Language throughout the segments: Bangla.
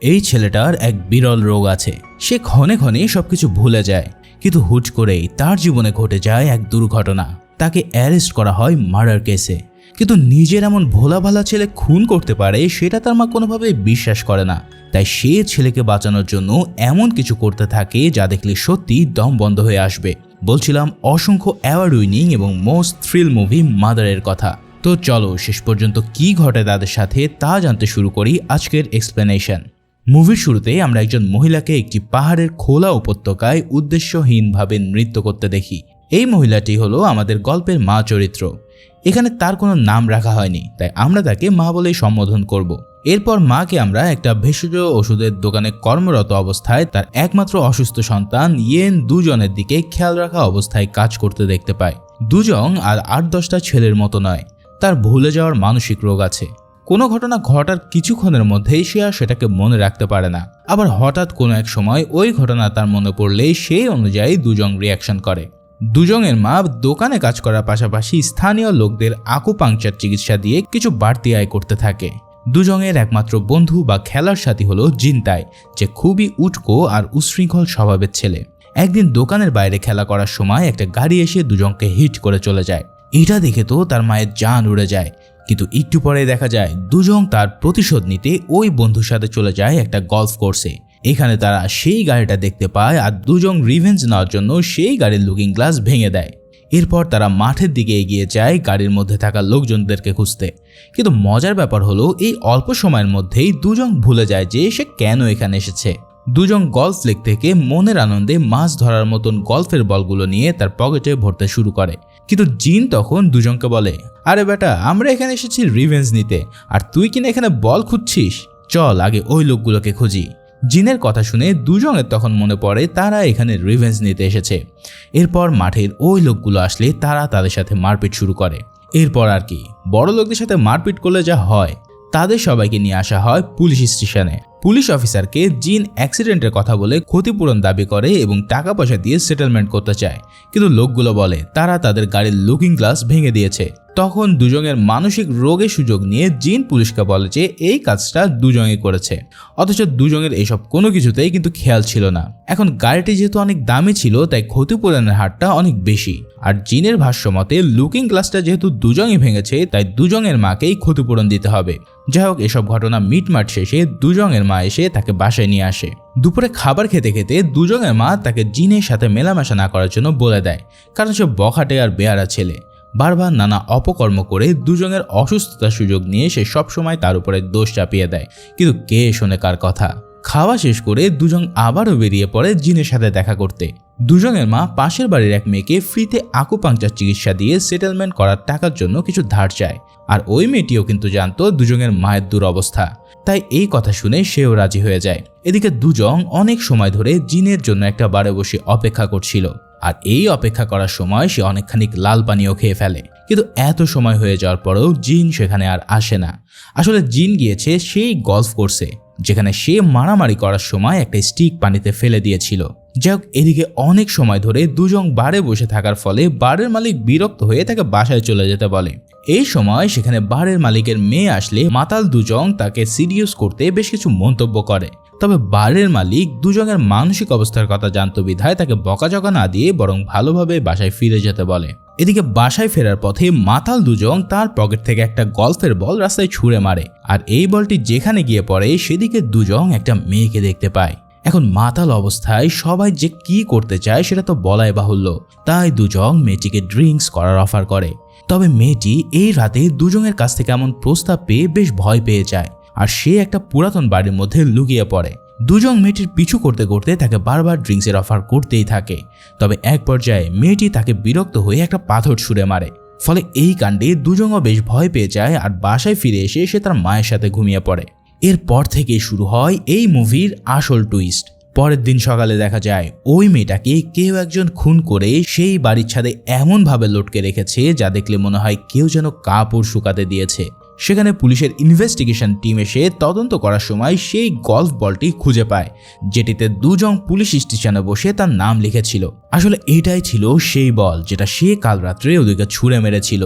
এই ছেলেটার এক বিরল রোগ আছে। সে ক্ষণে ক্ষণে সবকিছু ভুলে যায়। কিন্তু হুট করেই তার জীবনে ঘটে যায় এক দুর্ঘটনা। তাকে অ্যারেস্ট করা হয় মার্ডার কেসে। কিন্তু নিজের এমন ভোলা ভালা ছেলে খুন করতে পারে, সেটা তার মা কোনোভাবে বিশ্বাস করে না। তাই সে ছেলেকে বাঁচানোর জন্য এমন কিছু করতে থাকে যা দেখলে সত্যি দম বন্ধ হয়ে আসবে। বলছিলাম, অসংখ্য অ্যাওয়ার্ড উইনিং এবং মোস্ট থ্রিল মুভি মাদারের কথা। তো চলো, শেষ পর্যন্ত কি ঘটে তাদের সাথে তা জানতে শুরু করি আজকের এক্সপ্লেনেশন। মুভির শুরুতে আমরা একজন মহিলাকে একটি পাহাড়ের খোলা উপত্যকায় উদ্দেশ্যহীনভাবে নৃত্য করতে দেখি। এই মহিলাটি হলো আমাদের গল্পের মা চরিত্র। এখানে তার কোনো নাম রাখা হয়নি, তাই আমরা তাকে মা বলেই সম্বোধন করব। এরপর মাকে আমরা একটা ভেষজ ওষুধের দোকানে কর্মরত অবস্থায় তার একমাত্র অসুস্থ সন্তান ইয়েন দুজনের দিকে খেয়াল রাখা অবস্থায় কাজ করতে দেখতে পাই দুজন আর আট দশটা ছেলের মতো নয়, তার ভুলে যাওয়ার মানসিক রোগ আছে। কোনো ঘটনা ঘটার কিছুক্ষণের মধ্যেই সে আর সেটাকে মনে রাখতে পারে না। আবার হঠাৎ কোনো এক সময় ওই ঘটনা তার মনে পড়লে সেই অনুযায়ী দুজন রিয়াকশন করে। দুজনের মা দোকানে কাজ করার পাশাপাশি স্থানীয় লোকদের আকুপাংচার চিকিৎসা দিয়ে কিছু বাড়তি আয় করতে থাকে। দুজনের একমাত্র বন্ধু বা খেলার সাথী হলো জিনতাই, যে খুবই উটকো আর উশৃঙ্খল স্বভাবের ছেলে। একদিন দোকানের বাইরে খেলা করার সময় একটা গাড়ি এসে দুজনকে হিট করে চলে যায়। এটা দেখে তো তার মায়ের জান উড়ে যায়। কিন্তু একটু পরে দেখা যায় দুজন তার প্রতিশোধ নিতে ওই বন্ধুর সাথে চলে যায় একটা গলফ কোর্সে এখানে তারা সেই গাড়িটা দেখতে পায় আর দুজন রিভেঞ্জ নেওয়ার জন্য সেই গাড়ির লুকিং গ্লাস ভেঙে দেয়। এরপর তারা মাঠের দিকে এগিয়ে যায় গাড়ির মধ্যে থাকা লোকজনদেরকে খুঁজতে। কিন্তু মজার ব্যাপার হলো এই অল্প সময়ের মধ্যেই দুজন ভুলে যায় যে সে কেন এখানে এসেছে। দুজন গলফ লেগ থেকে মনের আনন্দে মাছ ধরার মতন গলফের বলগুলো নিয়ে তার পকেটে ভরতে শুরু করে। কিন্তু জিন তখন দুজনকে বলে, আরে বেটা, আমরা এখানে এসেছি রিভেঞ্জ নিতে, আর তুই কিনা এখানে বল খুঁজছিস? চল, আগে ওই লোকগুলোকে খুঁজি। জিনের কথা শুনে দুজনের তখন মনে পড়ে তারা এখানে রিভেঞ্জ নিতে এসেছে। এরপর মাঠের ওই লোকগুলো আসলে তারা তাদের সাথে মারপিট শুরু করে। এরপর আর কি, বড় লোকদের সাথে মারপিট করলে যা হয়, তাদের সবাইকে নিয়ে আসা হয় পুলিশ স্টেশনে। পুলিশ অফিসারকে জিন অ্যাক্সিডেন্টের কথা বলে ক্ষতিপূরণ দাবি করে এবং টাকা পয়সা দিয়ে সেটেলমেন্ট করতে চায়। কিন্তু লোকগুলো বলে, তারা তাদের গাড়ির লুকিং গ্লাস ভেঙে দিয়েছে। তখন দুজনের মানসিক রোগের সুযোগ নিয়ে জিন পুলিশকে বলে যে, এই কাজটা দুজনে করেছে। অথচ দুজনের এসব কোনো কিছুতেই কিন্তু খেয়াল ছিল না। এখন গাড়িটি যেহেতু অনেক দামি ছিল, তাই ক্ষতিপূরণের হারটা অনেক বেশি। আর জিনের ভাষ্য মতে, লুকিং গ্লাসটা যেহেতু দুজনই ভেঙেছে, তাই দুজনের মাকেই ক্ষতিপূরণ দিতে হবে। যাই হোক, এসব ঘটনা মিটমাট শেষে দুজনের মা এসে তাকে বাসায় নিয়ে আসে। দুপুরে খাবার খেতে খেতে দুজনের মা তাকে জিনের সাথে মেলামেশা না করার জন্য বলে দেয়, কারণ সে বখাটে আর বেয়ারা ছেলে। বারবার নানা অপকর্ম করে দুজনের অসুস্থতার সুযোগ নিয়ে সে সবসময় তার উপরে দোষ চাপিয়ে দেয়, কিন্তু কে শোনে কার কথা? খাওয়া শেষ করে দুজন আবারও বেরিয়ে পড়ে জিনের সাথে দেখা করতে। দুজনের মা পাশের বাড়ির এক মেয়েকে ফ্রিতে আকুপাংচার চিকিৎসা দিয়ে সেটেলমেন্ট করার টাকার জন্য কিছু ধার চায়, আর ওই মেয়েটিও কিন্তু জানতো দুজনের মায়ের দুরবস্থা। তাই এই কথা শুনে সেও রাজি হয়ে যায়। এদিকে দুজন অনেক সময় ধরে জিনের জন্য একটা বারে বসে অপেক্ষা করছিল। আর এই অপেক্ষা করার সময় সে অনেকখানি লাল পানীয় খেয়ে ফেলে। কিন্তু এত সময় হয়ে যাওয়ার পরেও জিন সেখানে আর আসে না। আসলে জিন গিয়েছে সেই গলফ কোর্সে, যেখানে সে মারামারি করার সময় একটা স্টিক পানিতে ফেলে দিয়েছিল। যাই হোক, এদিকে অনেক সময় ধরে দুজন বারে বসে থাকার ফলে বারের মালিক বিরক্ত হয়ে তাকে বাসায় চলে যেতে বলে। এই সময় সেখানে বারের মালিকের মেয়ে আসলে মাতাল দুজন তাকে সিরিয়াস করতে বেশ কিছু মন্তব্য করে। তবে বারের মালিক দুজনের মানসিক অবস্থার কথা জানতো বিধায় তাকে বকাঝকা না দিয়ে বরং ভালোভাবে বাসায় ফিরে যেতে বলে। এদিকে বাসায় ফেরার পথে মাতাল দুজন তার পকেট থেকে একটা গল্ফের বল রাস্তায় ছুঁড়ে মারে আর এই বলটি যেখানে গিয়ে পড়ে সেদিকে দুজন একটা মেয়েকে দেখতে পায়। এখন মাতাল অবস্থায় সবাই যে কি করতে চায় সেটা তো বলাই বাহুল্য। তাই দুজন মেয়েটিকে ড্রিঙ্কস করার অফার করে। তবে মেয়েটি এই রাতে দুজনের কাছ থেকে এমন প্রস্তাব পেয়ে বেশ ভয় পেয়ে যায়। আর সে একটা পুরাতন বাড়ির মধ্যে লুকিয়ে পড়ে। দুজন মেয়েটির পিছু করতে করতে তাকে বারবার ড্রিঙ্কসের অফার করতেই থাকে। তবে এক পর্যায়ে মেয়েটি তাকে বিরক্ত হয়ে একটা পাথর ছুঁড়ে মারে। ফলে এই কাণ্ডে দুজনও বেশ ভয় পেয়ে যায় আর বাসায় ফিরে এসে সে তার মায়ের সাথে ঘুমিয়ে পড়ে। এরপর থেকে শুরু হয় এই মুভির আসল টুইস্ট পরের দিন সকালে দেখা যায়, ওই মেয়েটাকে কেউ একজন খুন করে সেই বাড়ির ছাদে এমনভাবে লটকে রেখেছে যা দেখলে মনে হয় কেউ যেন কাপড় শুকাতে দিয়েছে। সেখানে পুলিশের ইনভেস্টিগেশন টিম এসে তদন্ত করার সময় সেই গলফ বলটি খুঁজে পায়, যেটিতে দুজন পুলিশ স্টেশনে বসে তার নাম লিখেছিল। আসলে এটাই ছিল সেই বল যেটা সে কাল রাত্রে ওদিকে ছুঁড়ে মেরেছিল।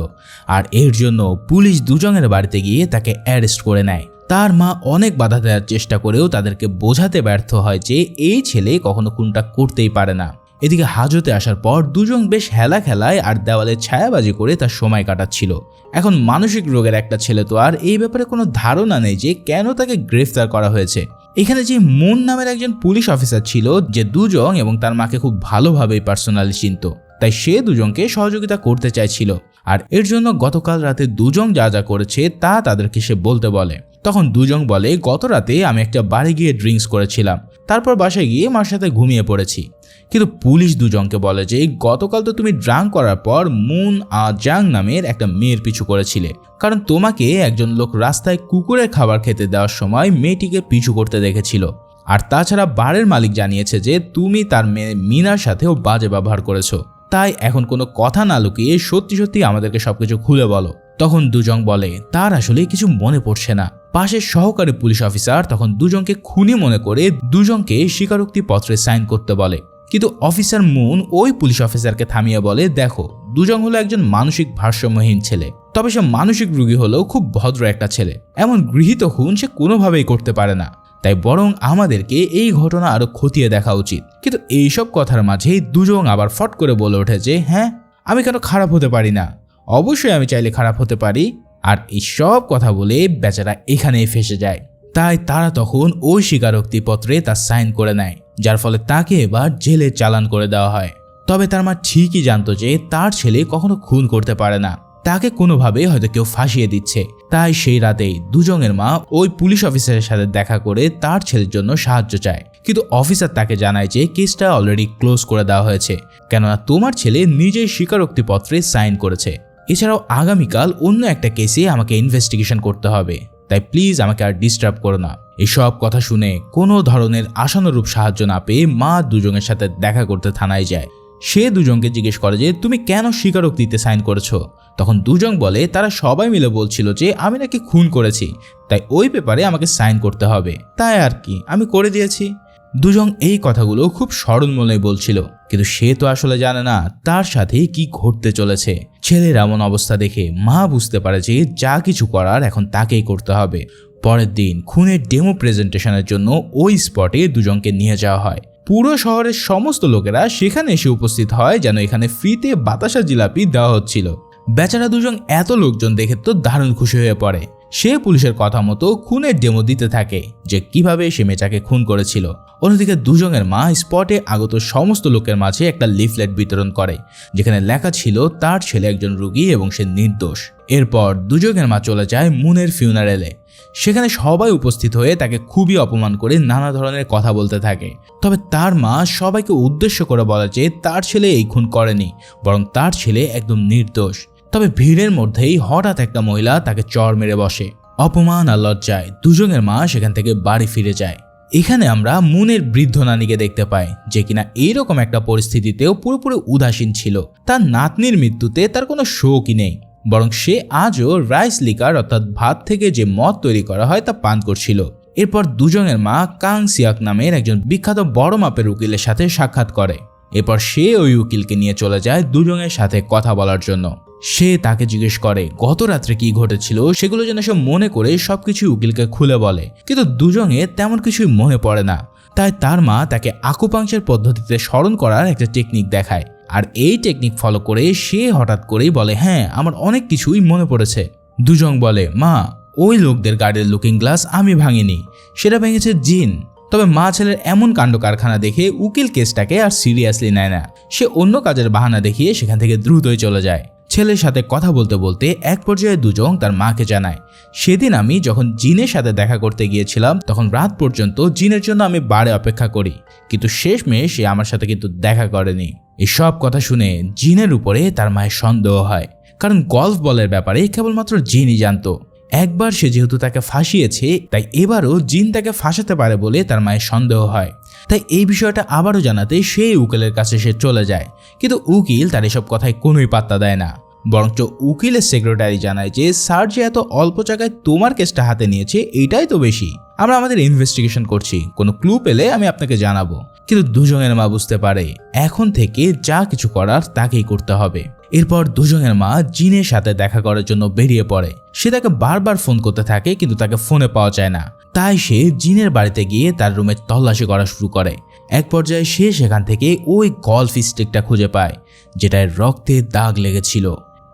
আর এর জন্য পুলিশ দুজনের বাড়িতে গিয়ে তাকে অ্যারেস্ট করে নেয়। তার মা অনেক বাধা দেওয়ার চেষ্টা করেও তাদেরকে বোঝাতে ব্যর্থ হয় যে এই ছেলে কখনো কোনটা করতেই পারে না। এদিকে হাজতে আসার পর দুজন বেশ হেলা খেলায় আর দেওয়ালে ছায়াবাজি করে তার সময় কাটাচ্ছিল। এখন মানসিক রোগের একটা ছেলে তো আর এই ব্যাপারে কোনো ধারণা নেই যে কেন তাকে গ্রেফতার করা হয়েছে। এখানে যে মুন নামের একজন পুলিশ অফিসার ছিল যে দুজন এবং তার মাকে খুব ভালোভাবেই পার্সোনালি চিনত, তাই সে দুজনকে সহযোগিতা করতে চাইছিল। আর এর জন্য গতকাল রাতে দুজন যা যা করেছে তা তাদেরকে সে বলতে বলে। তখন দুজন বলে, গত রাতে আমি একটা বাড়ি গিয়ে ড্রিঙ্কস করেছিলাম। তারপর বাসায় গিয়ে মার সাথে ঘুমিয়ে পড়েছি। কিন্তু পুলিশ দুজনকে বলে যে, গতকাল তো তুমি ড্রাঙ্ক করার পর মুন আ জাং নামের একটা মেয়ের পিছু করেছিলে। কারণ তোমাকে একজন লোক রাস্তায় কুকুরের খাবার খেতে দেওয়ার সময় মেয়েটিকে পিছু করতে দেখেছিল। আর তাছাড়া বারের মালিক জানিয়েছে যে, তুমি তার মেয়ে মিনার সাথেও বাজে ব্যবহার করেছ। তাই এখন কোনো কথা না লুকিয়ে সত্যি সত্যি আমাদেরকে সবকিছু খুলে বলো। তখন দুজন বলে, তার আসলে কিছু মনে পড়ছে না। পাশের সহকারী পুলিশ অফিসার তখন দুজনকে খুনি মনে করে দুজনকে স্বীকারোক্তি পত্রে সাইন করতে বলে। কিন্তু অফিসার মুন ওই পুলিশ অফিসারকে থামিয়ে বলে, দেখো দুজন হলো একজন মানসিক ভারসাম্যহীন ছেলে। তবে সে মানসিক রোগী হলেও খুব ভদ্র একটা ছেলে। এমন গৃহীত খুন সে কোনোভাবেই করতে পারে না। তাই বরং আমাদেরকে এই ঘটনা আরও খতিয়ে দেখা উচিত। কিন্তু এইসব কথার মাঝেই দুজন আবার ফট করে বলে ওঠে যে হ্যাঁ আমি কেন খারাপ হতে পারি না? অবশ্যই আমি চাইলে খারাপ হতে পারি। আর এই সব কথা বলে বেচারা এখানেই ফেসে যায়। তাই তারা তখন ওই স্বীকারোক্তি পত্রে তার সাইন করে নেয়, যার ফলে তাকে এবার জেলে চালান করে দেওয়া হয়। তবে তার মা ঠিকই জানতো যে তার ছেলে কখনো খুন করতে পারে না। তাকে কোনোভাবে হয়তো কেউ ফাঁসিয়ে দিচ্ছে। তাই সেই রাতেই দুজনের মা ওই পুলিশ অফিসারের সাথে দেখা করে তার ছেলের জন্য সাহায্য চায়। কিন্তু অফিসার তাকে জানায় যে কেসটা অলরেডি ক্লোজ করে দেওয়া হয়েছে। কেননা তোমার ছেলে নিজেই স্বীকারোক্তিপত্রে সাইন করেছে। এছাড়াও আগামীকাল অন্য একটা কেসে আমাকে ইনভেস্টিগেশন করতে হবে। তাই প্লিজ আমাকে আর ডিস্টার্ব করো না। এসব কথা শুনে কোনো ধরনের আশানুরূপ সাহায্য না পেয়ে মা দুজনের সাথে দেখা করতে থানায় যায়। সে দুজনকে জিজ্ঞেস করে যে, তুমি কেন স্বীকারোক্তিতে সাইন করেছ? তখন দুজন বলে, তারা সবাই মিলে বলছিল যে, আমি নাকি খুন করেছি, তাই ওই পেপারে আমাকে সাইন করতে হবে। তাই আর কি, আমি করে দিয়েছি। দুজন এই কথাগুলো খুব স্মরণ মনে বলছিল, কিন্তু সে তো আসলে জানে না তার সাথে কি ঘটতে চলেছে। ছেলের এমন অবস্থা দেখে মা বুঝতে পারে যে, যা কিছু করার এখন তাকেই করতে হবে। পরের দিন খুনের ডেমো প্রেজেন্টেশনের জন্য ওই স্পটে দুজনকে নিয়ে যাওয়া হয়। পুরো শহরের সমস্ত লোকেরা সেখানে এসে উপস্থিত হয় যেন এখানে ফ্রিতে বাতাসা জিলাপি দেওয়া হচ্ছিল। বেচারা দুজন এত লোকজন দেখে তো দারুণ খুশি হয়ে পড়ে। সে পুলিশের কথা মতো খুনের ডেমো দিতে থাকে যে কীভাবে সে মেচাকে খুন করেছিল। অন্যদিকে দুজনের মা স্পটে আগত সমস্ত লোকের মাঝে একটা লিফলেট বিতরণ করে, যেখানে লেখা ছিল তার ছেলে একজন রুগী এবং সে নির্দোষ। এরপর দুজনের মা চলে যায় মুনের ফিউনারেলে সেখানে সবাই উপস্থিত হয়ে তাকে খুবই অপমান করে নানা ধরনের কথা বলতে থাকে। তবে তার মা সবাইকে উদ্দেশ্য করে বলে যে তার ছেলে এই খুন করেনি, বরং তার ছেলে একদম নির্দোষ। তবে ভিড়ের মধ্যেই হঠাৎ একটা মহিলা তাকে চর মেরে বসে। অপমান আর লজ্জায় দুজনের মা সেখান থেকে বাড়ি ফিরে যায়। এখানে আমরা মুনের বৃদ্ধ নানীকে দেখতে পাই, যে কিনা এইরকম একটা পরিস্থিতিতেও পুরোপুরি উদাসীন ছিল। তার নাতনির মৃত্যুতে তার কোনো শোকই নেই। বরং সে আজও রাইস লিকার অর্থাৎ ভাত থেকে যে মদ তৈরি করা হয় তা পান করছিল। এরপর দুজনের মা কাং সিয়াক নামের একজন বিখ্যাত বড় মাপের উকিলের সাথে সাক্ষাৎ করে। এরপর সে ওই উকিলকে নিয়ে চলে যায় দুজনের সাথে কথা বলার জন্য। সে তাকে জিজ্ঞেস করে, গত রাত্রে কি ঘটেছিল? সেগুলো যেন সে মনে করে সবকিছু উকিলকে খুলে বলে। কিন্তু দুজনে তেমন কিছুই মনে পড়ে না। তাই তার মা তাকে আকুপাংশের পদ্ধতিতে স্মরণ করার একটা টেকনিক দেখায়। আর এই টেকনিক ফলো করে সে হঠাৎ করেই বলে হ্যাঁ আমার অনেক কিছুই মনে পড়েছে। দুজন বলে, মা, ওই লোকদের গাড়ির লুকিং গ্লাস আমি ভাঙিনি। সেটা ভেঙেছে জিন। তবে মা ছেলের এমন কাণ্ড কারখানা দেখে উকিল কেসটাকে আর সিরিয়াসলি নেয় না। সে অন্য কাজের বাহানা দেখিয়ে সেখান থেকে দ্রুতই চলে যায়। ছেলের সাথে কথা বলতে বলতে এক পর্যায়ে দুজন তার মাকে জানায়। সেদিন আমি যখন জিনের সাথে দেখা করতে গিয়েছিলাম, তখন রাত পর্যন্ত জিনের জন্য আমি বারে অপেক্ষা করি। কিন্তু শেষ মেয়ে সে আমার সাথে কিন্তু দেখা করেনি। এই সব কথা শুনে জিনের উপরে তার মায়ের সন্দেহ হয়। কারণ গল্ফ বলের ব্যাপারে কেবলমাত্র জিনই জানতো। একবার সে যেহেতু তাকে ফাঁসিয়েছে, তাই এবারও জিন তাকে ফাঁসাতে পারে বলে তার মায়ের সন্দেহ হয়। তাই এই বিষয়টা আবারও জানাতে সেই উকিলের কাছে সে চলে যায়। কিন্তু উকিল তার এসব কথায় কোনোই পাত্তা দেয় না। বরঞ্চ উকিলের সেক্রেটারি জানায় যে, স্যার যে এত অল্প জায়গায় তোমার কেসটা হাতে নিয়েছে এটাই তো বেশি। আমরা আমাদের ইনভেস্টিগেশন করছি। কোনো ক্লু পেলে আমি আপনাকে জানাব। কিন্তু দুজনের মা বুঝতে পারে, এখন থেকে যা কিছু করার তাকেই করতে হবে। এরপর দুজনের মা জিনের সাথে দেখা করার জন্য বেরিয়ে পড়ে। সে তাকে বারবার ফোন করতে থাকে, কিন্তু তাকে ফোনে পাওয়া যায় না। তাই সে জিনের বাড়িতে গিয়ে তার রুমে তল্লাশি করা শুরু করে। এক পর্যায়ে সে সেখান থেকে ওই গলফ স্টিকটা খুঁজে পায়, যেটায় রক্তে দাগ লেগেছিল।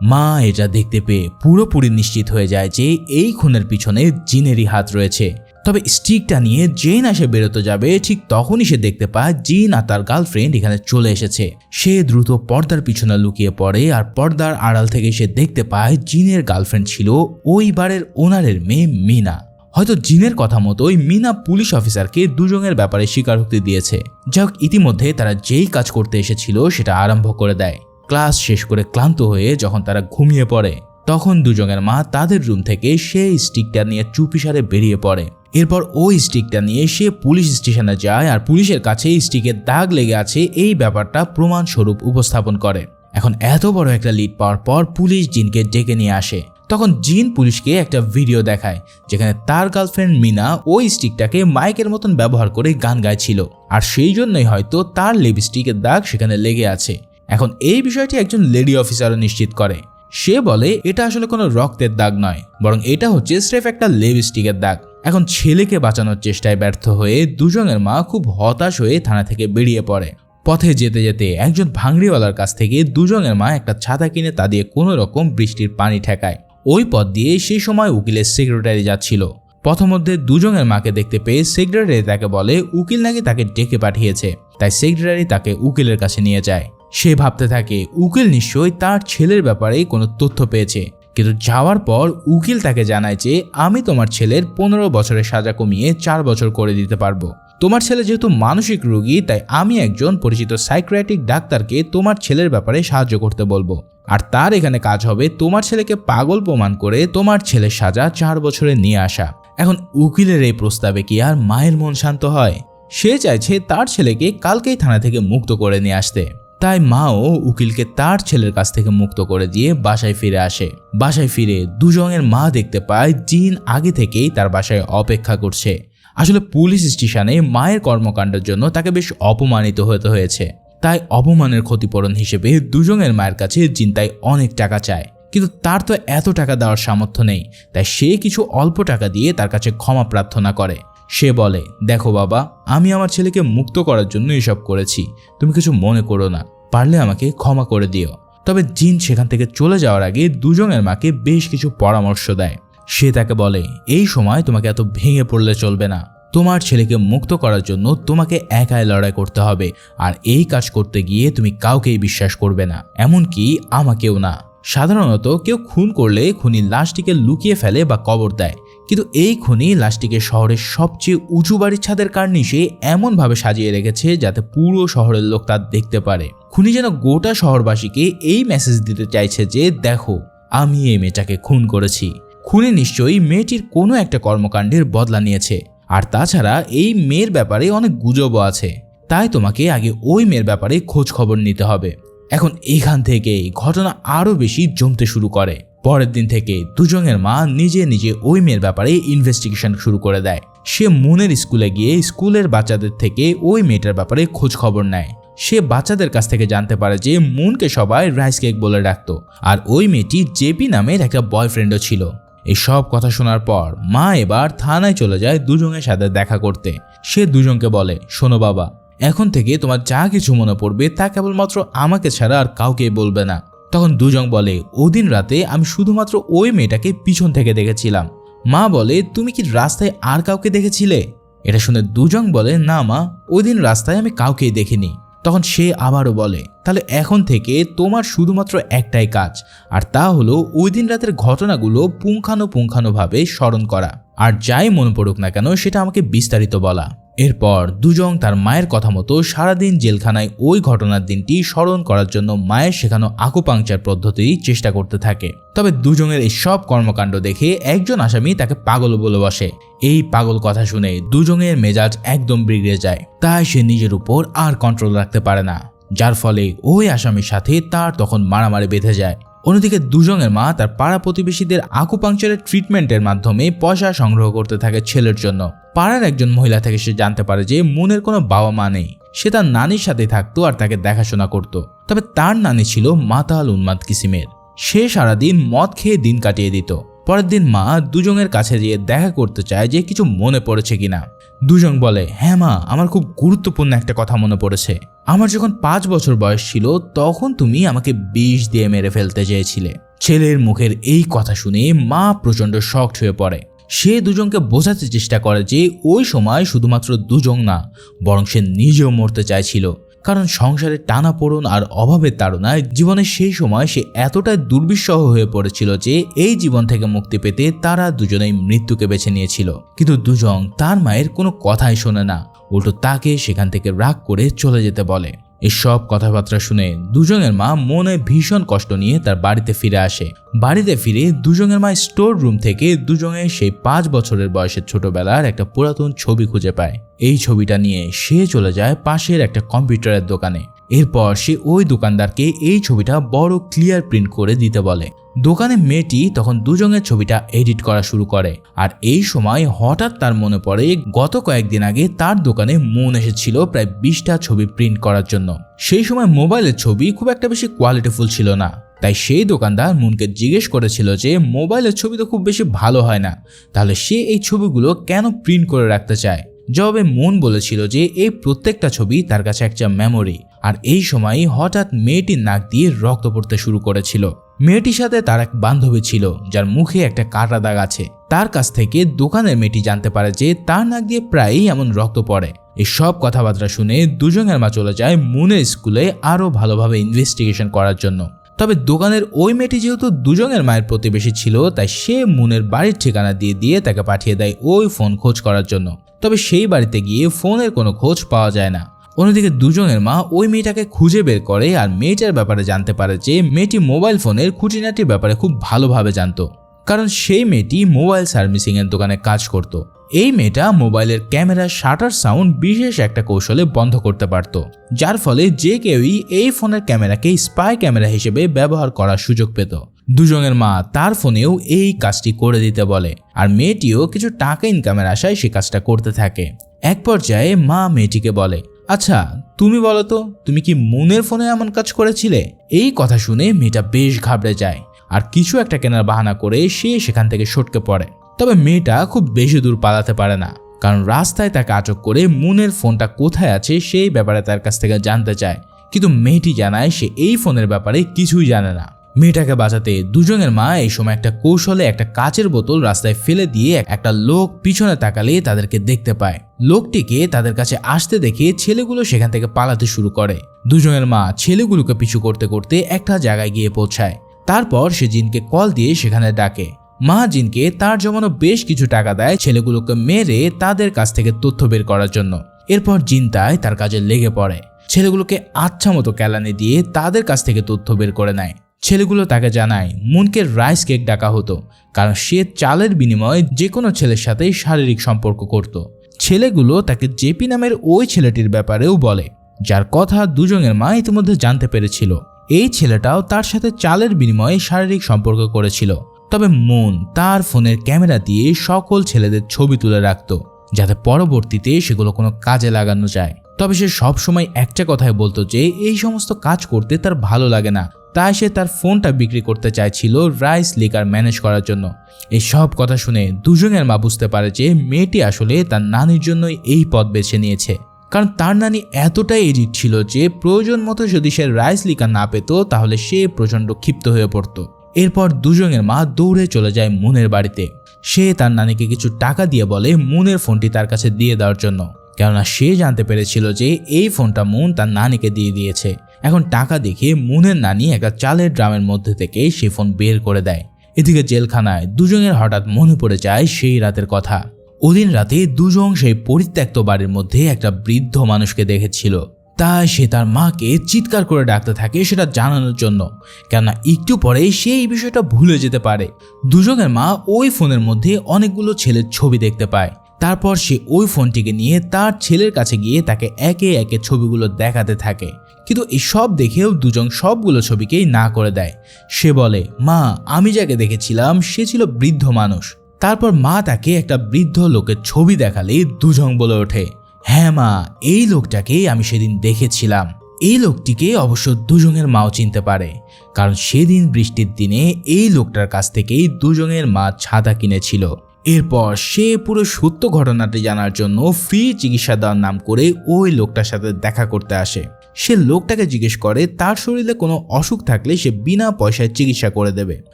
মা এটা দেখতে পেয়ে পুরোপুরি নিশ্চিত হয়ে যায় যে এই খুনের পিছনে জিনেরই হাত রয়েছে। তবে স্টিকটা নিয়ে জেন আসে বেরোতে যাবে, ঠিক তখনই সে দেখতে পায় জিন আর তার গার্লফ্রেন্ড এখানে চলে এসেছে। সে দ্রুত পর্দার পিছনে লুকিয়ে পড়ে আর পর্দার আড়াল থেকে সে দেখতে পায় জিনের গার্লফ্রেন্ড ছিল ওই বারের ওনারের মেয়ে মিনা। হয়তো জিনের কথা মতোই মিনা পুলিশ অফিসারকে দুজনের ব্যাপারে স্বীকারোক্তি দিয়েছে। যাক ইতিমধ্যে তারা যেই কাজ করতে এসেছিল সেটা আরম্ভ করে দেয়। ক্লাস শেষ করে ক্লান্ত হয়ে যখন তারা ঘুমিয়ে পড়ে, তখন দুজনের মা তাদের রুম থেকে সেই স্টিকটা নিয়ে চুপিসারে বেরিয়ে পড়ে। এরপর ওই স্টিকটা নিয়ে সে পুলিশ স্টেশনে যায় আর পুলিশের কাছে স্টিকের দাগ লেগে আছে এই ব্যাপারটা প্রমাণস্বরূপ উপস্থাপন করে। এখন এত বড় একটা লিড পাওয়ার পর পুলিশ জিনকে ডেকে নিয়ে আসে। তখন জিন পুলিশকে একটা ভিডিও দেখায়, যেখানে তার গার্লফ্রেন্ড মিনা ওই স্টিকটাকে মাইকের মতন ব্যবহার করে গান গাইছিল। আর সেই জন্যই হয়তো তার লিপস্টিকের দাগ সেখানে লেগে আছে। এখন এই বিষয়টি একজন লেডি অফিসারও নিশ্চিত করে। সে বলে, এটা আসলে কোনো রক্তের দাগ নয়, বরং এটা হচ্ছে স্রেফ একটা লিপস্টিকের দাগ। এখন ছেলেকে বাঁচানোর চেষ্টায় ব্যর্থ হয়ে দুজনের মা খুব হতাশ হয়ে থানা থেকে বেরিয়ে পড়ে। পথে যেতে যেতে একজন ভাঙড়িওয়ালার কাছ থেকে দুজনের মা একটা ছাতা কিনে তা দিয়ে কোনো রকম বৃষ্টির পানি ঠেকায়। ওই পথ দিয়ে সেই সময় উকিলের সেক্রেটারি যাচ্ছিল। পথমধ্যে দুজনের মাকে দেখতে পেয়ে সেক্রেটারি তাকে বলে, উকিল নাকি তাকে ডেকে পাঠিয়েছে? তাই সেক্রেটারি তাকে উকিলের কাছে নিয়ে যায়। সে ভাবতে থাকে, উকিল নিশ্চয়ই তার ছেলের ব্যাপারে কোনো তথ্য পেয়েছে। কিন্তু যাওয়ার পর উকিল তাকে জানায় যে, আমি তোমার ছেলের পনেরো বছরের সাজা কমিয়ে চার বছর করে দিতে পারব। তোমার ছেলে যেহেতু মানসিক রোগী, তাই আমি একজন পরিচিত সাইক্রিয়াটিক ডাক্তারকে তোমার ছেলের ব্যাপারে সাহায্য করতে বলব। আর তার এখানে কাজ হবে তোমার ছেলেকে পাগল প্রমাণ করে তোমার ছেলের সাজা চার বছরে নিয়ে আসা। এখন উকিলের এই প্রস্তাবে কি আর মায়ের মন শান্ত হয়? সে চাইছে তার ছেলেকে কালকেই থানা থেকে মুক্ত করে নিয়ে আসতে। তাই মাও উকিলকে তার ছেলের কাছ থেকে মুক্ত করে দিয়ে বাসায় ফিরে আসে। বাসায় ফিরে দুজনের মা দেখতে পায় জিন আগে থেকেই তার বাসায় অপেক্ষা করছে। আসলে পুলিশ স্টেশনে মায়ের কর্মকাণ্ডের জন্য তাকে বেশ অপমানিত হতে হয়েছে। তাই অপমানের ক্ষতিপূরণ হিসেবে দুজনের মায়ের কাছে চিন্তায় অনেক টাকা চায়। কিন্তু তার তো এত টাকা দেওয়ার সামর্থ্য নেই, তাই সে কিছু অল্প টাকা দিয়ে তার কাছে ক্ষমা প্রার্থনা করে। সে বলে, দেখো বাবা, আমি আমার ছেলেকে মুক্ত করার জন্য এসব করেছি। তুমি কিছু মনে করো না, পারলে আমাকে ক্ষমা করে দিও। তবে জিন সেখান থেকে চলে যাওয়ার আগে দুজনের মাকে বেশ কিছু পরামর্শ দেয়। সে তাকে বলে, এই সময় তোমাকে এত ভেঙে পড়লে চলবে না। তোমার ছেলেকে মুক্ত করার জন্য তোমাকে একাই লড়াই করতে হবে, আর এই কাজ করতে গিয়ে তুমি কাউকেই বিশ্বাস করবে না, এমনকি আমাকেও না। সাধারণত কেউ খুন করলে খুনি লাশটিকে লুকিয়ে ফেলে বা কবর দেয়, কিন্তু এই খুনি লাশটিকে শহরের সবচেয়ে উঁচু বাড়ির ছাদের কার্নিশে এমনভাবে সাজিয়ে রেখেছে যাতে পুরো শহরের লোক তা দেখতে পারে। খুনি যেন গোটা শহরবাসীকে এই মেসেজ দিতে চাইছে যে, দেখো, আমি এই মেয়েটাকে খুন করেছি। খুনি নিশ্চয়ই মেয়েটির কোনো একটা কর্মকাণ্ডের বদলা নিয়েছে। আর তাছাড়া এই মেয়ের ব্যাপারে অনেক গুজবও আছে। তাই তোমাকে আগে ওই মেয়ের ব্যাপারে খোঁজ খবর নিতে হবে। এখন এখান থেকেই ঘটনা আরও বেশি জমতে শুরু করে। পরের দিন থেকে দুজনের মা নিজে নিজে ওই মেয়ের ব্যাপারে ইনভেস্টিগেশন শুরু করে দেয়। সে মুনের স্কুলে গিয়ে স্কুলের বাচ্চাদের থেকে ওই মেয়েটার ব্যাপারে খোঁজ খবর নেয়। সে বাচ্চাদের কাছ থেকে জানতে পারে যে মুনকে সবাই রাইস কেক বলে ডাকতো। আর ওই মেয়েটি জেপি নামের একটা বয়ফ্রেন্ডও ছিল। এই সব কথা শোনার পর মা এবার থানায় চলে যায় দুজনের সাথে দেখা করতে। সে দুজনকে বলে, শোনো বাবা, এখন থেকে তোমার যা কিছু মনে পড়বে তা কেবলমাত্র আমাকে ছাড়া আর কাউকে বলবে না। তখন দুজন বলে, ওদিন রাতে আমি শুধুমাত্র ওই মেয়েটাকে পিছন থেকে দেখেছিলাম। মা বলে, তুমি কি রাস্তায় আর কাউকে দেখেছিলে? এটা শুনে দুজন বলে, না মা ওই দিন রাস্তায় আমি কাউকেই দেখিনি। তখন সে আবারও বলে, তাহলে এখন থেকে তোমার শুধুমাত্র একটাই কাজ, আর তা হলো ওই দিন রাতের ঘটনাগুলো পুঙ্খানুপুঙ্খানুভাবে স্মরণ করা। আর যাই মনে পড়ুক না কেন, সেটা আমাকে বিস্তারিত বলা। এরপর দুজন তার মায়ের কথা মতো সারাদিন জেলখানায় ওই ঘটনার দিনটি স্মরণ করার জন্য মায়ের শেখানো আকুপাংচার পদ্ধতি চেষ্টা করতে থাকে। তবে দুজনের এই সব কর্মকাণ্ড দেখে একজন আসামি তাকে পাগল বলে বসে। এই পাগল কথা শুনে দুজনের মেজাজ একদম বিগড়ে যায়। তাই সে নিজের উপর আর কন্ট্রোল রাখতে পারে না। যার ফলে ওই আসামির সাথে তার তখন মারামারি বেঁধে যায়। অন্যদিকে দুজনের মা তার পাড়া প্রতিবেশীদের আকুপাংচারের ট্রিটমেন্টের মাধ্যমে পয়সা সংগ্রহ করতে থাকে ছেলের জন্য। পাড়ার একজন মহিলা থেকে সে জানতে পারে যে মুনের কোনো বাবা মা নেই। সে তার নানির সাথে থাকতো আর তাকে দেখাশোনা করত। তবে তার নানি ছিল মাতাল উন্মাদ কিসিমের। সে সারাদিন মদ খেয়ে দিন কাটিয়ে দিত। পরের দিন মা দুজনের কাছে গিয়ে দেখা করতে চায় যে কিছু মনে পড়েছে কিনা। দুজন বলে হ্যাঁ মা, আমার খুব গুরুত্বপূর্ণ একটা কথা মনে পড়েছে। আমার যখন পাঁচ বছর বয়স ছিল, তখন তুমি আমাকে বিষ দিয়ে মেরে ফেলতে চেয়েছিলে। ছেলের মুখের এই কথা শুনে মা প্রচণ্ড শকড হয়ে পড়ে। সে দুজনকে বোঝাতে চেষ্টা করে যে ওই সময় শুধুমাত্র দুজন না, বরং সে নিজেও মরতে চাইছিল। কারণ সংসারের টানা টানাপোড়ন আর অভাবের তাড়নায় জীবনের সেই সময় সে এতটাই দুর্বিষহ হয়ে পড়েছিল যে এই জীবন থেকে মুক্তি পেতে তারা দুজনেই মৃত্যুকে বেছে নিয়েছিল। কিন্তু দুজন তার মায়ের কোনো কথাই শোনে না। উল্টো তাকে সেখান থেকে রাগ করে চলে যেতে বলে। এসব কথাবার্তা শুনে দুজনের মা মনে ভীষণ কষ্ট নিয়ে তার বাড়িতে ফিরে আসে। বাড়িতে ফিরে দুজনের মা স্টোর রুম থেকে দুজনে সেই পাঁচ বছরের বয়সের ছোটবেলার একটা পুরাতন ছবি খুঁজে পায়। এই ছবিটা নিয়ে সে চলে যায় পাশের একটা কম্পিউটারের দোকানে। এরপর সে ওই দোকানদারকে এই ছবিটা বড় ক্লিয়ার প্রিন্ট করে দিতে বলে। দোকানে মেয়েটি তখন দুজনের ছবিটা এডিট করা শুরু করে। আর এই সময় হঠাৎ তার মনে পড়ে, গত কয়েকদিন আগে তার দোকানে মন এসেছিল প্রায় বিশটা ছবি প্রিন্ট করার জন্য। সেই সময় মোবাইলের ছবি খুব একটা বেশি কোয়ালিটিফুল ছিল না। তাই সেই দোকানদার মুনকে জিজ্ঞেস করেছিল যে, মোবাইলের ছবি তো খুব বেশি ভালো হয় না। তাহলে সে এই ছবিগুলো কেন প্রিন্ট করে রাখতে চায়? জবাবে মন বলেছিল যে, এই প্রত্যেকটা ছবি তার কাছে একটা মেমোরি আর এই সময় হঠাৎ মেয়েটির নাক দিয়ে রক্ত পড়তে শুরু করেছিল। মেয়েটির সাথে তার এক বান্ধবী ছিল, যার মুখে একটা কাটা দাগ আছে। তার কাছ থেকে দোকানের মেয়েটি জানতে পারে যে তার নাক দিয়ে প্রায়ই এমন রক্ত পড়ে। এই সব কথাবার্তা শুনে দুজনের মা চলে যায় মুনের স্কুলে আরও ভালোভাবে ইনভেস্টিগেশন করার জন্য। তবে দোকানের ওই মেয়েটি যেহেতু দুজনের মায়ের প্রতিবেশী ছিল, তাই সে মুনের বাড়ির ঠিকানা দিয়ে দিয়ে তাকে পাঠিয়ে দেয় ওই ফোন খোঁজ করার জন্য। তবে সেই বাড়িতে গিয়ে ফোনের কোনো খোঁজ পাওয়া যায় না। অন্যদিকে দুজনের মা ওই মেয়েটাকে খুঁজে বের করে আর মেয়েটার ব্যাপারে জানতে পারে যে মেয়েটি মোবাইল ফোনের খুঁটিনাটির ব্যাপারে খুব ভালোভাবে জানতো। কারণ সেই মেয়েটি মোবাইল সার্ভিসিং এর দোকানে কাজ করত। এই মেয়েটা মোবাইলের ক্যামেরার শাটার সাউন্ড বিশেষ একটা কৌশলে বন্ধ করতে পারত। যার ফলে যে কেউই এই ফোনের ক্যামেরাকে স্পাই ক্যামেরা হিসেবে ব্যবহার করার সুযোগ পেত। দুজনের মা তার ফোনেও এই কাজটি করে দিতে বলে আর মেয়েটিও কিছু টাকা ইনকামের আশায় সে কাজটা করতে থাকে। এক পর্যায়ে মা মেয়েটিকে বলে আচ্ছা তুমি বলো তো, তুমি কি মনের ফোনে এমন কাজ করেছিলে? এই কথা শুনে মেয়েটা বেশ ঘাবড়ে যায় আর কিছু একটা কেনার বাহানা করে সে সেখান থেকে সটকে পড়ে। তবে মেয়েটা খুব বেশি দূর পালাতে পারে না, কারণ রাস্তায় তাকে আটক করে মুনের ফোনটা কোথায় আছে সেই ব্যাপারে তার কাছ থেকে জানতে চায়। কিন্তু মেয়েটি জানায় সে এই ফোনের ব্যাপারে কিছুই জানে না। মেয়েটাকে বাঁচাতে দুজনের মা এই সময় একটা কৌশলে একটা কাচের বোতল রাস্তায় ফেলে দিয়ে একটা লোক পিছনে তাকালে তাদেরকে দেখতে পায়। লোকটিকে তাদের কাছে আসতে দেখে ছেলেগুলো সেখান থেকে পালাতে শুরু করে। দুজনের মা ছেলেগুলোকে পিছু করতে করতে একটা জায়গায় গিয়ে পৌঁছায়। তারপর সে জিনকে কল দিয়ে সেখানে ডাকে। মা জিনকে তার জমানো বেশ কিছু টাকা দেয় ছেলেগুলোকে মেরে তাদের কাছ থেকে তথ্য বের করার জন্য। এরপর জিনতায় তার কাজে লেগে পড়ে। ছেলেগুলোকে আচ্ছা মতো কেলানি দিয়ে তাদের কাছ থেকে তথ্য বের করে নেয়। ছেলেগুলো তাকে জানায়, মুনকে রাইস কেক ডাকা হতো, কারণ সে চালের বিনিময়ে যে কোনো ছেলের সাথেই শারীরিক সম্পর্ক করত। ছেলেগুলো তাকে জেপি নামের ওই ছেলেটির ব্যাপারেও বলে, যার কথা দুজনের মা ইতিমধ্যে জানতে পেরেছিল। এই ছেলেটাও তার সাথে চালের বিনিময়ে শারীরিক সম্পর্ক করেছিল। তবে মুন তার ফোনের ক্যামেরা দিয়ে সকল ছেলেদের ছবি তুলে রাখত, যাতে পরবর্তীতে সেগুলো কোনো কাজে লাগানো যায়। তবে সে সবসময় একটা কথাই বলতো যে, এই সমস্ত কাজ করতে তার ভালো লাগে না তাই সে তার ফোনটা বিক্রি করতে চাইছিল রাইস লিকার ম্যানেজ করার জন্য। এই সব কথা শুনে দুজনের মা বুঝতে পারে যে মেয়েটি আসলে তার নানির জন্যই এই পথ বেছে নিয়েছে। কারণ তার নানি এতটাই এডিট ছিল যে প্রয়োজন মতো যদি সে রাইস লিকার না পেত, তাহলে সে প্রচণ্ড ক্ষিপ্ত হয়ে পড়তো। এরপর দুজনের মা দৌড়ে চলে যায় মুনের বাড়িতে। সে তার নানিকে কিছু টাকা দিয়ে বলে মুনের ফোনটি তার কাছে দিয়ে দেওয়ার জন্য। কেননা সে জানতে পেরেছিল যে এই ফোনটা মুন তার নানিকে দিয়ে দিয়েছে। এখন টাকা দেখে মুনের নানি একটা চালের ড্রামের মধ্যে থেকে সে ফোন বের করে দেয়। এদিকে জেলখানায় দুজনের হঠাৎ মনে পড়ে যায় সেই রাতের কথা। ওদিন রাতে দুজন সেই পরিত্যক্ত বাড়ির মধ্যে একটা বৃদ্ধ মানুষকে দেখেছিল। তাই সে তার মাকে চিৎকার করে ডাকতে থাকে সেটা জানানোর জন্য। কেননা একটু পরে সে এই বিষয়টা ভুলে যেতে পারে। দুজনের মা ওই ফোনের মধ্যে অনেকগুলো ছেলের ছবি দেখতে পায়। তারপর সে ওই ফোনটিকে নিয়ে তার ছেলের কাছে গিয়ে তাকে একে একে ছবিগুলো দেখাতে থাকে। কিন্তু এই সব দেখেও দুজন সবগুলো ছবিকেই না করে দেয়। সে বলে, মা, আমি যাকে দেখেছিলাম, সে ছিল বৃদ্ধ মানুষ। তারপর মা তাকে একটা বৃদ্ধ লোকের ছবি দেখালে দুজন বলে ওঠে হ্যাঁ মা, এই লোকটাকেই আমি সেদিন দেখেছিলাম। এই লোকটিকে অবশ্য দুজনের মাও চিনতে পারে। কারণ সেদিন বৃষ্টির দিনে এই লোকটার কাছ থেকেই দুজনের মা ছাতা কিনেছিল। এরপর সে পুরো সত্য ঘটনাটি জানার জন্য ফ্রি চিকিৎসা দেওয়ার নাম করে ওই লোকটার সাথে দেখা করতে আসে। সে লোকটাকে জিজ্ঞেস করে, তার শরীরে কোনো অসুখ থাকলে সে বিনা পয়সায় চিকিৎসা করে দেবে?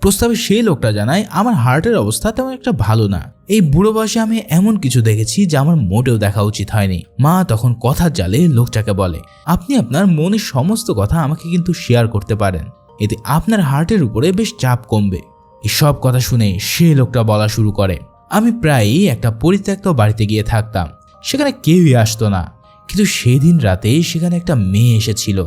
প্রস্তাবে সেই লোকটা জানায়, আমার হার্টের অবস্থা তেমন একটা ভালো না। এই বুড়ো বয়সে আমি এমন কিছু দেখেছি যা আমার মোটেও দেখা উচিত হয়নি। মা তখন কথা জালে লোকটাকে বলে, আপনি আপনার মনের সমস্ত কথা আমাকে কিন্তু শেয়ার করতে পারেন। এতে আপনার হার্টের উপরে বেশ চাপ কমবে। এই সব কথা শুনে সে লোকটা বলা শুরু করে। আমি প্রায়ই একটা পরিত্যক্ত বাড়িতে গিয়ে থাকতাম, সেখানে কেউই আসতো না। কিন্তু সেদিন রাতে সেখানে একটা মেয়ে এসেছিল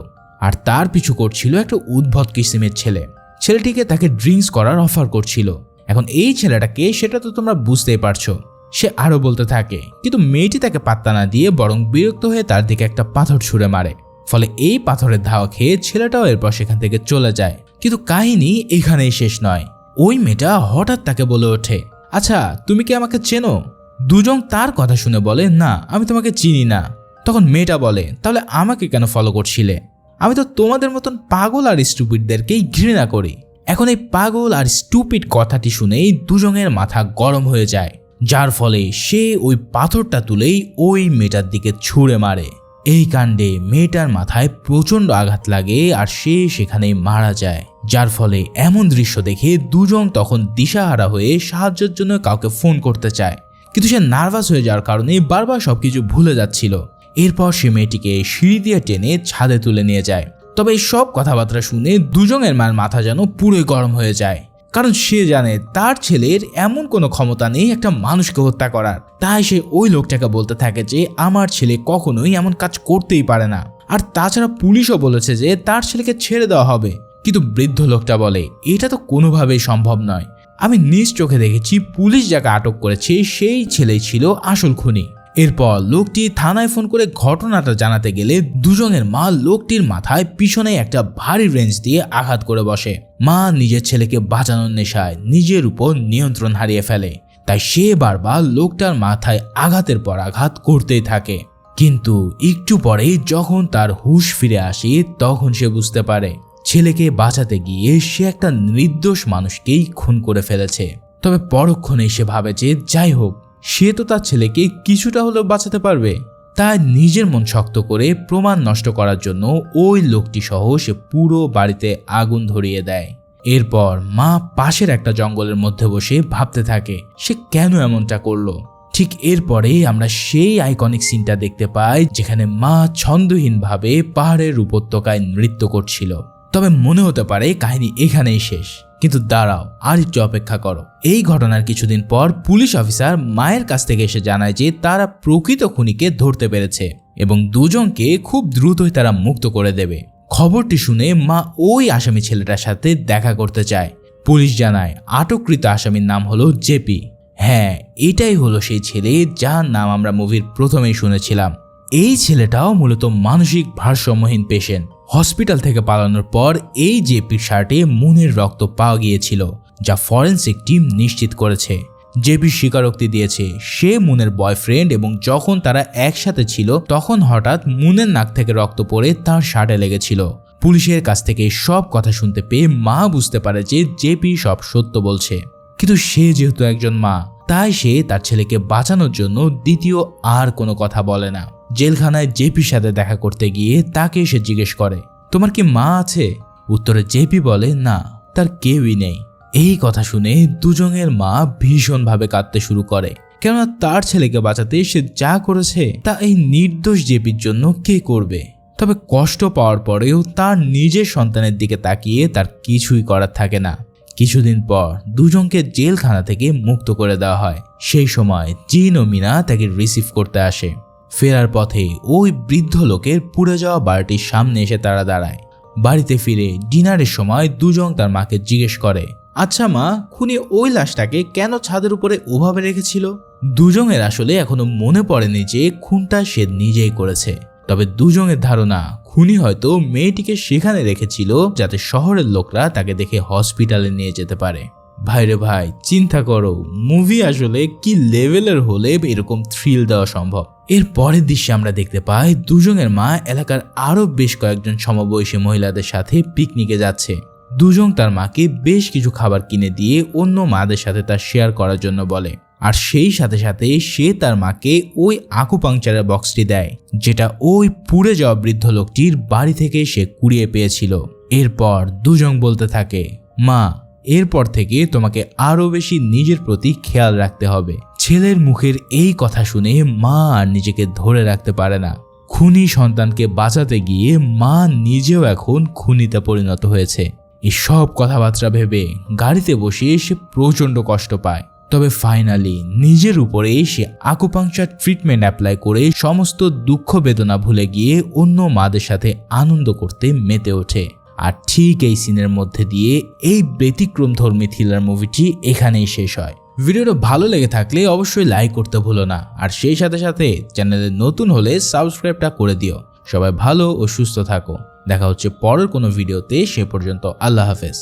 আর তার পিছু করছিল একটা উদ্ভট কিসিমের ছেলে। ছেলেটিকে তাকে ড্রিঙ্কস করার অফার করছিল। এখন এই ছেলেটাকে সেটা তো তোমরা বুঝতেই পারছ, সে আরও বলতে থাকে, কিন্তু মেয়েটি তাকে পাত্তা না দিয়ে বরং বিরক্ত হয়ে তার দিকে একটা পাথর ছুঁড়ে মারে। ফলে এই পাথরের ধাওয়া খেয়ে ছেলেটাও এরপর সেখান থেকে চলে যায়। কিন্তু কাহিনী এখানেই শেষ নয়। ওই মেয়েটা হঠাৎ তাকে বলে ওঠে আচ্ছা তুমি কি আমাকে চেনো? দুজন তার কথা শুনে বলে, না, আমি তোমাকে চিনি না। তখন মেয়েটা বলে, তাহলে আমাকে কেন ফলো করছিলে? আমি তো তোমাদের মতন পাগল আর স্টুপিডদেরকেই ঘৃণা করি। এখন এই পাগল আর স্টুপিড কথাটি শুনেই দুজনের মাথা গরম হয়ে যায়, যার ফলে সে ওই পাথরটা তুলেই ওই মেয়েটার দিকে ছুঁড়ে মারে। এই কাণ্ডে মেয়েটার মাথায় প্রচণ্ড আঘাত লাগে আর সে সেখানেই মারা যায়। যার ফলে এমন দৃশ্য দেখে দুজন তখন দিশাহারা হয়ে সাহায্যের জন্য কাউকে ফোন করতে চায়। কিন্তু সে নার্ভাস হয়ে যাওয়ার কারণে বারবার সবকিছু ভুলে যাচ্ছিল। এরপর সে মেয়েটিকে সিঁড়ি দিয়ে টেনে ছাদে তুলে নিয়ে যায়। তবে এই সব কথাবার্তা শুনে দুজনের মার মাথা যেন পুরোই গরম হয়ে যায়। কারণ সে জানে তার ছেলের এমন কোনো ক্ষমতা নেই একটা মানুষকে হত্যা করার। তাই সে ওই লোকটাকে বলতে থাকে যে, আমার ছেলে কখনোই এমন কাজ করতেই পারে না। আর তাছাড়া পুলিশও বলেছে যে, তার ছেলেকে ছেড়ে দেওয়া হবে। কিন্তু বৃদ্ধ লোকটা বলে, এটা তো কোনোভাবেই সম্ভব নয়। আমি নিজ চোখে দেখেছি, পুলিশ যাকে আটক করেছে, সেই ছেলে ছিল আসল খুনি। এরপর লোকটি থানায় ফোন করে ঘটনাটা জানাতে গেলে দুজনের মা লোকটির মাথায় পিছনে একটা ভারী রেঞ্জ দিয়ে আঘাত করে বসে। মা নিজের ছেলেকে বাঁচানোর নেশায় নিজের উপর নিয়ন্ত্রণ হারিয়ে ফেলে। তাই সে বারবার লোকটার মাথায় আঘাতের পর আঘাত করতেই থাকে। কিন্তু একটু পরেই যখন তার হুশ ফিরে আসে, তখন সে বুঝতে পারে ছেলেকে বাঁচাতে গিয়ে সে একটা নির্দোষ মানুষকেই খুন করে ফেলেছে। তবে পরক্ষণে সে ভাবে যে, যাই হোক, সে তো তার ছেলেকে কিছুটা হলেও বাঁচাতে পারবে। তাই নিজের মন শক্ত করে প্রমাণ নষ্ট করার জন্য ওই লোকটি সহ সে পুরো বাড়িতে আগুন ধরিয়ে দেয়। এরপর মা পাশের একটা জঙ্গলের মধ্যে বসে ভাবতে থাকে, সে কেন এমনটা করল? ঠিক এরপরে আমরা সেই আইকনিক সিনটা দেখতে পাই, যেখানে মা ছন্দহীনভাবে পাহাড়ের উপত্যকায় নৃত্য করছিল। তবে মনে হতে পারে কাহিনী এখানেই শেষ। কিন্তু দাঁড়াও, আর একটু অপেক্ষা করো। এই ঘটনার কিছুদিন পর পুলিশ অফিসার মায়ের কাছ থেকে এসে জানায় যে তারা প্রকৃত খুনিকে ধরতে পেরেছে এবং দুজনকে খুব দ্রুতই তারা মুক্ত করে দেবে। খবরটি শুনে মা ওই আসামি ছেলেটার সাথে দেখা করতে চায়। পুলিশ জানায়, আটককৃত আসামির নাম হলো জেপি। হ্যাঁ এটাই হলো সেই ছেলে যার নাম আমরা মুভির প্রথমেই শুনেছিলাম। এই ছেলেটাও মূলত মানসিক ভারসাম্যহীন পেশেন্ট হসপিটাল থেকে পালানোর পর এই জেপির শার্টে মুনের রক্ত পাওয়া গিয়েছিল, যা ফরেন্সিক টিম নিশ্চিত করেছে। জেপি স্বীকারোক্তি দিয়েছে, সে মুনের বয়ফ্রেন্ড এবং যখন তারা একসাথে ছিল, তখন হঠাৎ মুনের নাক থেকে রক্ত পড়ে তার শার্টে লেগেছিল। পুলিশের কাছ থেকে সব কথা শুনতে পেয়ে মা বুঝতে পারে যে জেপি সব সত্য বলছে। কিন্তু সে যেহেতু একজন মা, তাই সে তার ছেলেকে বাঁচানোর জন্য দ্বিতীয় আর কোনো কথা বলে না। জেলখানায় জেপির সাথে দেখা করতে গিয়ে তাকে সে জিজ্ঞেস করে, তোমার কি মা আছে? উত্তরে জেপি বলে, না, তার কেউই নেই। এই কথা শুনে দুজনের মা ভীষণভাবে কাঁদতে শুরু করে। কেননা তার ছেলেকে বাঁচাতে সে যা করেছে, তা এই নির্দোষ জেপির জন্য কে করবে? তবে কষ্ট পাওয়ার পরেও তার নিজের সন্তানের দিকে তাকিয়ে তার কিছুই করার থাকে না। কিছুদিন পর দুজনকে জেলখানা থেকে মুক্ত করে দেওয়া হয়। সেই সময় জিন ও মিনা তাকে রিসিভ করতে আসে। ফেরার পথে ওই বৃদ্ধ লোকের পুড়ে যাওয়া বাড়িটির সামনে এসে তারা দাঁড়ায়। বাড়িতে ফিরে ডিনারের সময় দুজন তার মাকে জিজ্ঞেস করে আচ্ছা মা, খুনি ওই লাশটাকে কেন ছাদের উপরে ওভাবে রেখেছিল? দুজনের আসলে এখনও মনে পড়েনি যে খুনটা সে নিজেই করেছে। তবে দুজনের ধারণা, খুনি হয়তো মেয়েটিকে সেখানে রেখেছিল যাতে শহরের লোকরা তাকে দেখে হসপিটালে নিয়ে যেতে পারে। ভাইরে ভাই, চিন্তা করো মুভি আসলে কি লেভেলের হলে এরকম থ্রিল দেওয়া সম্ভব? এর পরের দৃশ্যে আমরা দেখতে পাই দুজনের মা এলাকার আরও বেশ কয়েকজন সমবয়সী মহিলাদের সাথে পিকনিকে যাচ্ছে। দুজন তার মাকে বেশ কিছু খাবার কিনে দিয়ে অন্য মাদের সাথে তা শেয়ার করার জন্য বলে। আর সেই সাথে সাথে সে তার মাকে ওই আকুপাংচারের বক্সটি দেয়, যেটা ওই পুড়ে যাওয়া বৃদ্ধ লোকটির বাড়ি থেকে সে কুড়িয়ে পেয়েছিল। এরপর দুজন বলতে থাকে, মা এরপর থেকে তোমাকে আরও বেশি নিজের প্রতি খেয়াল রাখতে হবে। ছেলের মুখের এই কথা শুনে মা আর নিজেকে ধরে রাখতে পারে না। খুনি সন্তানকে বাঁচাতে গিয়ে মা নিজেও এখন খুনিতে পরিণত হয়েছে। এই সব কথাবার্তা ভেবে গাড়িতে বসে সে প্রচণ্ড কষ্ট পায়। তবে ফাইনালি নিজের উপরে সে আকুপাংচার ট্রিটমেন্ট অ্যাপ্লাই করে সমস্ত দুঃখ বেদনা ভুলে গিয়ে অন্য মাদের সাথে আনন্দ করতে মেতে ওঠে। আর ঠিক এই সিনের মধ্যে দিয়ে এই ব্যতিক্রম ধর্মী থ্রিলার মুভিটি এখানেই শেষ হয়। ভিডিওটা ভালো লেগে থাকলে অবশ্যই লাইক করতে ভুলো না। আর সেই সাথে সাথে চ্যানেলে নতুন হলে সাবস্ক্রাইবটা করে দিও। সবাই ভালো ও সুস্থ থাকো। দেখা হচ্ছে পরের কোনো ভিডিওতে, সে পর্যন্ত আল্লাহ হাফেজ।